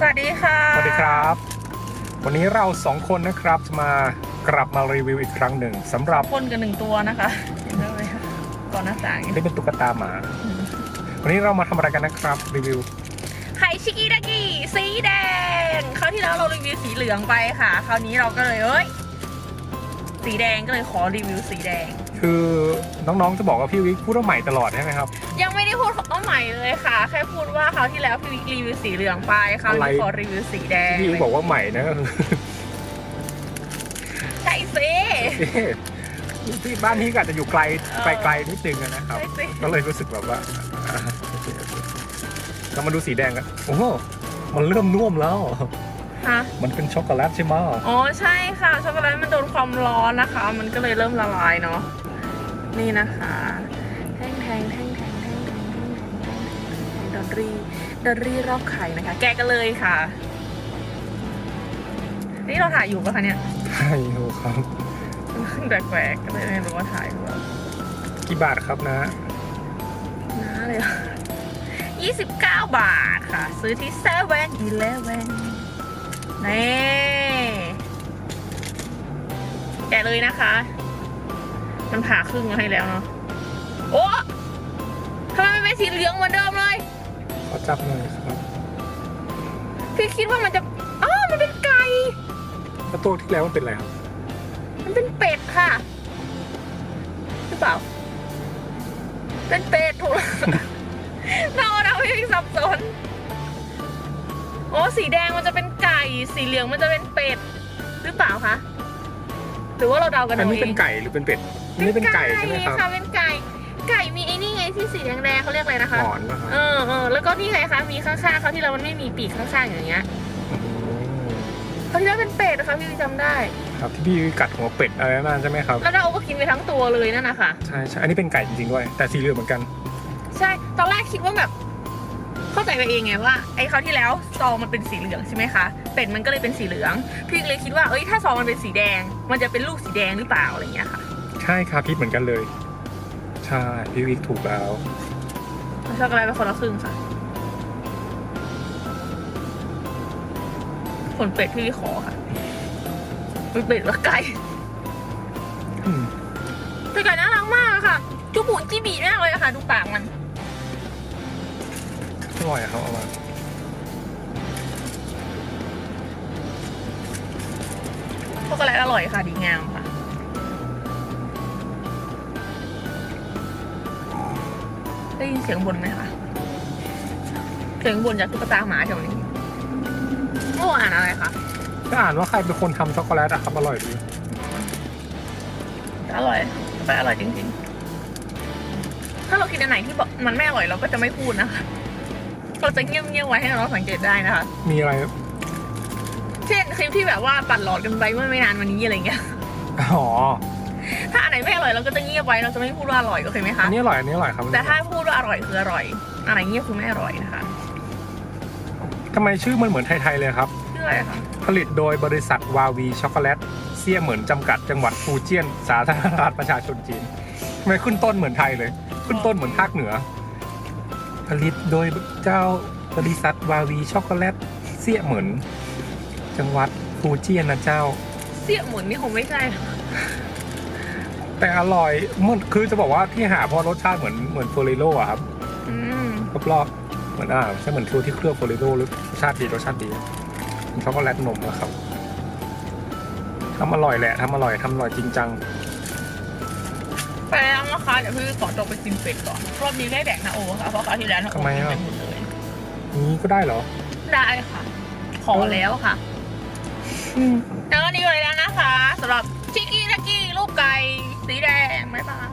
สวัสดีค่ะ สวัสดีครับ วันนี้เราสองคนนะครับจะมากลับมารีวิวอีกครั้งหนึ่งสำหรับคนกันหนึ่งตัวนะคะเห็นไหมคะก่อนหน้าต่างอันนี้เป็นตุ๊กตาหมา วันนี้เรามาทำอะไรกันนะครับรีวิว ไข่ชิกิดากิสีแดงคราวที่แล้วเรารีวิวสีเหลืองไปค่ะ คราวนี้เราก็เลยเอ้ยสีแดงก็เลยขอรีวิวสีแดง คือ น้องๆจะบอกว่าพี่วิกพูดว่าใหม่ตลอดใช่ไหมครับยังไม่ได้พูดว่าใหม่เลยค่ะ แค่พูดว่าคราวที่แล้วพี่วิกรีวิวสีเหลืองไปคราวอะไรนี้ขอรีวิวสีแดงพี่วิกบอกว่าใหม่นะก็คือใช่สิที่บ้านพี่ก็อาจจะอยู่ไกลไกลๆนิดนึงอะนะครับใช่สิก็เลยรู้สึกแบบว่าอ่าโอเคโอเคเรามาดูสีแดงกันโอ้โหมันเริ่มน่วมแล้วฮะมันเป็นช็อกโกแลตใช่ไหมอ๋อใช่ค่ะช็อกโกแลตมันโดนความร้อนนะคะ มันก็เลยเริ่มละลายเนาะ นี่นะคะแท่งแทงแท่งแทงแท่งแทงแท่งแทงแท่งแทงดอลลี่ดอลลี่รอบไข่นะคะ แกะกันเลยค่ะ นี่เราถ่ายอยู่ปะคะเนี่ยใช่ครับ แปลกๆก็เลยไม่รู้ว่าถ่ายหรือเปล่ากี่บาทครับนะน้าเลยยี่สิบเก้าบาทค่ะ ซื้อที่เซเว่นอีเลเว่นนี่แกะเลยนะคะ มันผ่าครึ่งมาให้แล้วเนาะ โอ้ทำไมมันเป็นสีเหลืองเหมือนเดิมเลย ขอจับหน่อยครับพี่คิดว่ามันจะอ้าวมันเป็นไก่ แล้วตัวที่แล้วมันเป็นอะไรครับมันเป็นเป็ดค่ะ หรือเปล่า เป็นเป็ดถูกเราเราไม่มีสับสน โอ้สีแดงมันจะเป็นไก่ สีเหลืองมันจะเป็นเป็ด หรือเปล่าคะ หรือว่าเราเดากันอันเอานี้เอเป็นงไก่หรือเป็นเป็ดอันนี้เป็นไก่ใช่ไหมครับค่ะเป็นไก่ ไก่มีไอ้นี่ไงที่สีแดงๆเขาเรียกอะไรนะคะหงอนนะครับเออเออแล้วก็นี่ไงคะมีข้างๆเขาที่เรามันไม่มีปีกข้างๆอย่างเงี้ยอืมเขาที่แล้วเป็นเป็ดนะคะพี่จำได้ ครับที่พี่กัดหัวเป็ดอะไรนั่นใช่ไหมครับ แล้วเราก็กินไปทั้งตัวเลยนั่นนะคะใช่ใช่อันนี้เป็นไก่จริงๆด้วย แต่สีเหลืองเหมือนกัน ใช่ตอนแรกคิดว่าแบบเข้า ใจไปเองไงว่าไอ้คราวที่แล้วซองมันเป็นสีเหลืองใช่ไหมคะเป็ดมันก็เลยเป็นสีเหลือง พี่เลยคิดว่าเอ้ยถ้าซองมันเป็นสีแดง มันจะเป็นลูกสีแดงหรือเปล่าอะไรอย่างเงี้ยค่ะ ใช่ครับพี่เหมือนกันเลย ใช่พี่วิกถูกแล้วเอาช็อกโกแลตไปคนละครึ่งค่ะผลเป็ดพี่ขอค่ะเป็นเป็ดว่าไก่อืมเป็นไก่น่ารักมากอะค่ะจุบุจิบีมากเลยอะค่ะ ดูปากมันอ ร่อยอะครับเอามาช็อกโกแลตอร่อยค่ะดีงามค่ะ ได้ยินเสียงบนไหมคะเสียงบนจากตุ๊กตาหมาแถวนี้เมื่อวานอะไรคะถ้าอ่านว่าใครเป็นคนทำช็อกโกแลตอะครับอร่อยดีอร่อยไปอร่อยจริงๆ ถ้าเรากินอันไหนที่บอกมันไม่อร่อยเราก็จะไม่พูดนะคะ เราจะเงียบๆไว้ให้เราสังเกตได้นะคะ มีอะไรเช่นคลิปที่แบบว่าปัดหลอดกันไปเมื่อไม่นานวันนี้อะไรเงี้ยอ๋อถ้าอันไหนไม่อร่อยเราก็จะเงียบไว้เราจะไม่พูดว่าอร่อยโอเคไหมคะอันนี้อร่อยอันนี้อร่อยครับแต่ถ้าพูดว่าอร่อยคืออร่อยอะไรเงียบคือไม่อร่อยนะคะทำไมชื่อมันเหมือนไทยๆเลยครับชื่ออะไรคะผลิตโดยบริษัทวาวีช็อกโกแลตเซี่ยเหมือนจำกัดจังหวัดฟูเจียน สาธารณรัฐประชาชนจีนทำไมขึ้นต้นเหมือนไทยเลย ขึ้นต้นเหมือนภาคเหนือ ผลิตโดยเจ้าบริษัทวาวีช็อกโกแลตเซี่ยเหมือน จังหวัดฟูเจียนนะเจ้า เสี่ยหมุนนี่คงไม่ใช่ค่ะแต่อร่อยมันคือจะบอกว่าที่หาเพราะรสชาติเหมือนเหมือนโฟเรโลอะครับอืมรอบๆเหมือนอ่าใช่เหมือนตัวที่เคลือบโฟเรโลรสชาติดีรสชาติดีเป็นช็อกโกแลตนมอะครับทำอร่อยแหละทำอร่อยทำอร่อยจริงจัง ไปแล้วนะคะเดี๋ยวพี่ขอตัวไปกินเป็ดก่อนรอบนี้ได้แดกนาโอค่ะเพราะคราวที่แล้วนาโอทำไมกินอะ ไปหมดเลย นี้ก็ได้เหรอ ได้ค่ะ ขอแล้วค่ะแล้วก็นี่เลยแล้วนะคะสำหรับชิคกี้ทักกี้ลูกไก่สีแดงบ๊ายบาย